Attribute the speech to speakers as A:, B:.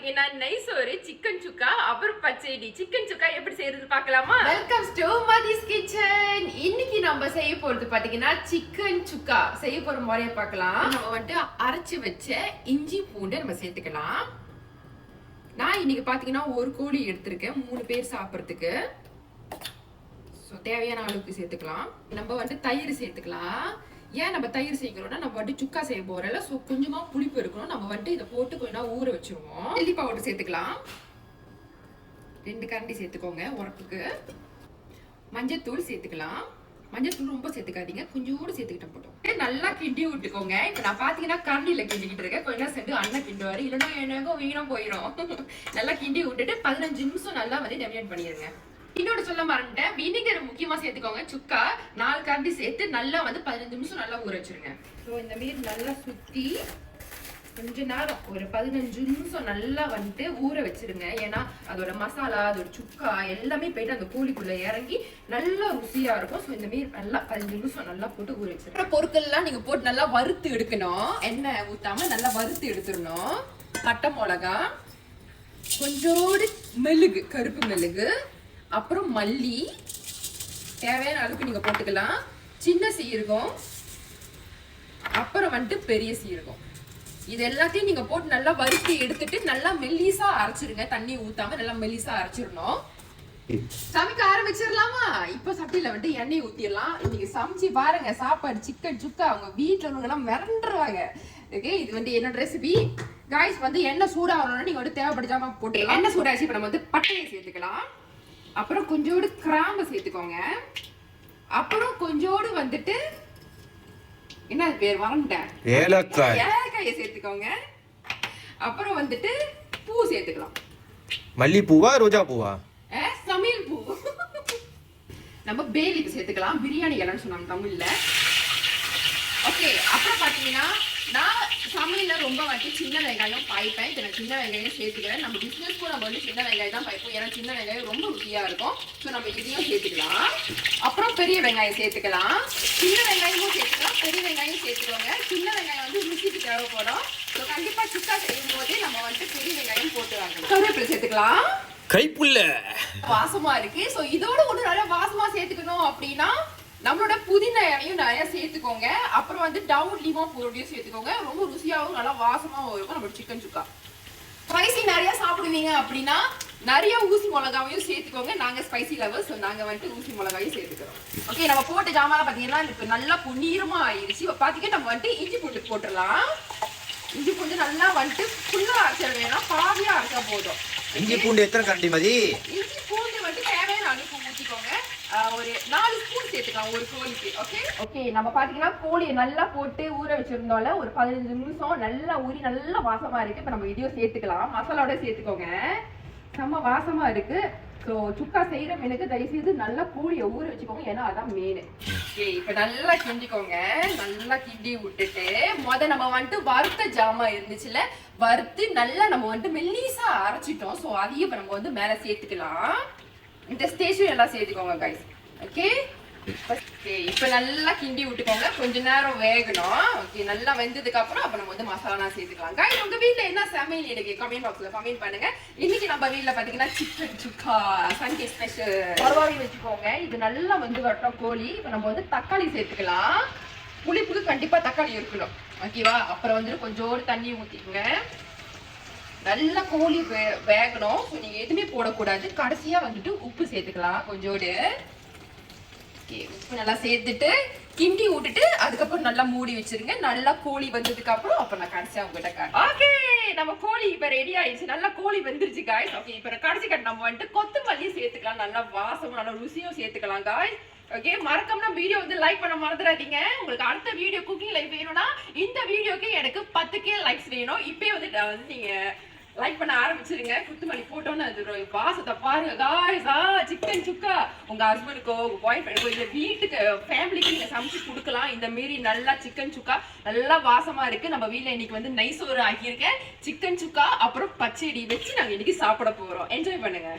A: பாத்தீங்கன்னா நைசோறு சிக்கன் சுக்கா அப்புறம் பச்சடி சிக்கன் சுக்கா எப்படி செய்யறது பார்க்கலாமா? வெல்கம் டு மதிஸ் கிச்சன் இன்னைக்கு நம்ம செய்ய போறது பாத்தீங்கன்னா சிக்கன் சுக்கா. செய்ய போற முறைய பார்க்கலாம். நம்ம வந்துட்டு அரைச்சு வச்ச இஞ்சி பூண்டு நம்ம சேர்த்துக்கலாம். நான் இன்னைக்கு பாத்தீங்கன்னா ஒரு கோழி எடுத்திருக்கேன். மூணு பேர் சாப்பிட்றதுக்கு. ஸோ தேவையான அளவுக்கு சேர்த்துக்கலாம். நம்ம வந்துட்டு தயிர் சேர்த்துக்கலாம். ஏன் நம்ம தயிர் சேர்க்கிறோம்னா நம்ம வந்துட்டு சுக்கா செய்ய போறல ஸோ கொஞ்சமா புளிப்பு இருக்கணும். நம்ம வந்துட்டு இதை போட்டு கொஞ்ச நேரம் ஊற வச்சிருவோம். சில்லி பவுடர் சேர்த்துக்கலாம். ரெண்டு கரண்டி சேர்த்துக்கோங்க உரப்புக்கு மஞ்சத்தூள் சேர்த்துக்கலாம். மஞ்சத்தூள் ரொம்ப சேர்த்துக்காதீங்க கொஞ்சோடு சேர்த்துக்கிட்ட போட்டோம் நல்லா கிண்டி விட்டுக்கோங்க. இப்போ நான் பார்த்தீங்கன்னா கரண்டியில் கிண்டிக்கிட்டு இருக்கேன். கொஞ்ச நேரம் சென்று அண்ணன் கிண்டுவார். இல்லைன்னா என்னங்க வீணாக போயிடும் நல்லா கிண்டி விட்டுட்டு பதினஞ்சு நிமிஷம் நல்லா வந்து டெமினேட் பண்ணிடுங்க. இன்னொரு சொல்ல மறந்துட்டேன். வினிகர் முக்கியமா சேர்த்துக்கோங்க. சுக்கா நாலு கரண்டி சேர்த்து நல்லா வந்து பதினஞ்சு நிமிஷம் நல்லா ஊற வச்சிருங்க. ஸோ இந்த மாரி நல்லா சுத்தி கொஞ்ச நேரம் ஒரு பதினஞ்சு நிமிஷம் நல்லா வந்துட்டு ஊற வச்சிருங்க. ஏன்னா அதோட மசாலா அதோட சுக்கா எல்லாமே போயிட்டு அந்த கோழிக்குள்ள இறங்கி நல்லா ருசியா இருக்கும். ஸோ இந்த மாரி நல்லா பதினஞ்சு நிமிஷம் நல்லா போட்டு ஊற வச்சிருங்க. பொருட்கள்லாம் நீங்க போட்டு நல்லா வறுத்து எடுக்கணும். எண்ணெய் ஊத்தாம நல்லா வறுத்து எடுத்துடணும். பட்டை மிளகா கொஞ்சோடு மெழுகு கருப்பு மெழுகு. அப்புறம் மல்லி. தேவையான அளவுக்கு நீங்கள் போட்டுக்கலாம். சின்ன சீரகம். அப்புறம் வந்துட்டு பெரிய சீரகம். இது எல்லாத்தையும் நீங்கள் போட்டு நல்லா வறுத்து எடுத்துட்டு நல்லா மெல்லிசா அரைச்சிருங்க. தண்ணி ஊற்றாம நல்லா மெல்லிசா அரைச்சிடணும். சமைக்க ஆரம்பிச்சிடலாமா? இப்போ சட்டியில் வந்துட்டு எண்ணெய் ஊற்றிடலாம் இன்னைக்கு சமைச்சு பாருங்க. சாப்பாடு சிக்கன் சுக்கா அவங்க வீட்டில் உள்ளவங்கலாம் மிரண்டுருவாங்க ஓகே இது வந்து என்னோட ரெசிபி காய்ஸ் வந்து எண்ணெய் சூடாகணும்னா நீங்கள் வந்து தேவைப்படுத்தாமல் போட்டு எண்ணெய் சூடாச்சு இப்போ நம்ம வந்து பட்டையை சேர்த்துக்கலாம். அப்புறம் கொஞ்சோடு கிராம்பு சேர்த்துக்கோங்க. அப்புறம் கொஞ்சோடு வந்துட்டு என்ன பேர்? மறந்துட்டேன்
B: ஏலக்காய்.
A: ஏலக்காயை சேர்த்துக்கோங்க. அப்புறம் வந்துட்டு பூ சேர்த்துக்கலாம்.
B: மல்லிப்பூவா ரோஜா பூவா
A: சமையல் பூ. நம்ம பேலிக்கு சேர்த்துக்கலாம். பிரியாணி இலைன்னு சொன்னாங்க தமிழ்ல. ஓகே அப்புறம் பாத்தீங்கன்னா நான் சமையல்ல ரொம்ப வந்து சின்ன வெங்காயம் பாய்ப்பேன். இப்போ நான் சின்ன வெங்காயம் சேர்த்துக்கிறேன். நம்ம பிஸ்னஸ்க்கும் நம்ம வந்து சின்ன வெங்காயம் தான் பாய்ப்போம். ஏன்னா சின்ன வெங்காயம் ரொம்ப ருசியா இருக்கும். ஸோ நம்ம இதையும் சேர்த்துக்கலாம். அப்புறம் பெரிய வெங்காயம் சேர்த்துக்கலாம். சின்ன வெங்காயமும் சேர்த்துக்கலாம். பெரிய வெங்காயம் சேர்த்துக்கோங்க. சின்ன வெங்காயம் வந்து ருசிக்கு தேவைப்படும். ஸோ கண்டிப்பா சுக்கா செய்யும் போதே நம்ம வந்துட்டு பெரிய வெங்காயம் போட்டு வாங்கலாம் கருவேப்பிலை சேர்த்துக்கலாம்.
B: கைப்புள்ள.
A: வாசமா இருக்கு. சோ இதோட ஒண்ணு நிறைய வாசமா சேர்த்துக்கணும் அப்படின்னா நம்மளோட புதினா இலையும் நிறைய சேர்த்துக்கோங்க. அப்புறம் வந்து டவுன் லீமா பொருளையும் சேர்த்துக்கோங்க. ரொம்ப ருசியாவும் நல்லா வாசமாவும் இருக்கும். நம்ம சிக்கன் சுக்கா. ஸ்பைசி நிறைய சாப்பிடுவீங்க அப்படின்னா நிறைய ஊசி மிளகாவையும் சேர்த்துக்கோங்க. நாங்க ஸ்பைசி லவர் ஸோ நாங்க வந்துட்டு ஊசி மிளகாயும் சேர்த்துக்கிறோம். ஓகே நம்ம போட்ட ஜாமான் பாத்தீங்கன்னா இப்போ நல்லா பொன்னீரமா ஆயிடுச்சு. இப்போ பாத்தீங்கன்னா நம்ம வந்துட்டு இஞ்சி பூண்டு போட்டுடலாம். இஞ்சி பூண்டு நல்லா வந்துட்டு ஃபுல்லா அரைச்சிட வேணாம் பாதியா அரைச்சா போதும்.
B: இஞ்சி பூண்டு எத்தனை கரண்டி மதி?
A: இஞ்சி பூண்டு வந்து தேவையான அளவுக்கு ஊற்றிக்கோங்க ஒரு சேர்த்துக்கலாம் ஒரு கோழிக்கு ஓகே ஓகே நம்ம பாத்தீங்கன்னா கோழியை நல்லா போட்டு ஊற வச்சிருந்தோம்ல ஒரு பதினஞ்சு நிமிஷம் நல்லா ஊறி நல்லா வாசமா இருக்கு. இப்போ நம்ம இதையும் சேர்த்துக்கலாம். மசாலாவோட சேர்த்துக்கோங்க. செம்ம வாசமா இருக்கு. ஸோ சுக்கா செய்கிற மீனுக்கு தயவு செய்து நல்லா கோழியை ஊற வச்சுக்கோங்க. ஏன்னா அதான் மீன் ஓகே இப்போ நல்லா கிண்டிக்கோங்க. நல்லா கிண்டி விட்டுட்டு முத நம்ம வந்துட்டு வறுத்த ஜாமான் இருந்துச்சுல வறுத்து நல்லா நம்ம வந்துட்டு மெல்லிசா அரைச்சிட்டோம். ஸோ அதையும் இப்போ நம்ம வந்து மேலே சேர்த்துக்கலாம். இந்த ஸ்டேஜும் எல்லாம் சேர்த்துக்கோங்க கைஸ் ஓகே இப்போ நல்லா கிண்டி விட்டுக்கோங்க. கொஞ்ச நேரம் வேகணும். ஓகே நல்லா வெந்ததுக்கு அப்புறம் அப்ப நம்ம வந்து மசாலா சேர்த்துக்கலாம். காய் உங்க வீட்டில் என்ன சமையல் எனக்கு கமெண்ட் பாக்ஸ்ல கமெண்ட் பண்ணுங்க. இன்னைக்கு நம்ம வீட்ல பாத்தீங்கன்னா சிக்கன் சுக்கா சண்டே ஸ்பெஷல் பரவாவி வச்சுக்கோங்க. இது நல்லா வந்து வரட்டும் கோழி. இப்போ நம்ம வந்து தக்காளி சேர்த்துக்கலாம். புளிப்புக்கு கண்டிப்பா தக்காளி இருக்கணும். ஓகேவா அப்புறம் வந்துட்டு கொஞ்சோடு தண்ணி ஊத்திக்கோங்க. நல்லா கோழி வே- வேகணும். நீங்க எதுவுமே போடக்கூடாது. கடைசியா வந்துட்டு உப்பு சேர்த்துக்கலாம் கொஞ்சோடு ஓகே நல்லா சேர்த்துட்டு கிண்டி விட்டுட்டு அதுக்கப்புறம் நல்லா மூடி வச்சிருங்க. நல்லா கோழி வந்ததுக்கு அப்புறம் அப்ப நான் கடைசியா உங்ககிட்ட காட்டுறேன். ஓகே நம்ம கோழி இப்ப ரெடி ஆயிடுச்சு. நல்லா கோழி வந்துருச்சு காய்ஸ் ஓகே இப்ப கடைசி கட்ட நம்ம வந்துட்டு கொத்தமல்லியும் சேர்த்துக்கலாம். நல்லா வாசமும் நல்லா ருசியும் சேர்த்துக்கலாம் காய்ஸ் ஓகே மறக்காம வீடியோ வந்து லைக் பண்ண மறந்துடாதீங்க. உங்களுக்கு அடுத்த வீடியோ குக்கிங் லைஃப் வேணும்னா இந்த வீடியோக்கு எனக்கு பத்து கே லைக்ஸ் வேணும். இப்பயே வந்து நான் வந்து நீங்க லைக் பண்ண ஆரம்பிச்சிருங்க குத்துமல்லி போட்டோன்னு அது வாசத்தை பாருங்க. Guys chicken chukka. உங்க ஹஸ்பண்டுக்கோ உங்க பாய் ஃப்ரெண்டுக்கோ இல்ல வீட்டுக்கு ஃபேமிலிக்கு நீங்க சமைச்சு கொடுக்கலாம். இந்த மாரி நல்லா சிக்கன் சுக்கா. நல்லா வாசமா இருக்கு. நம்ம வீட்டுல இன்னைக்கு வந்து நைஸ் ஒரு ஆக்கியிருக்கேன். சிக்கன் சுக்கா அப்புறம் பச்சடி வச்சு நாங்க இன்னைக்கு சாப்பிட போறோம். என்ஜாய் பண்ணுங்க.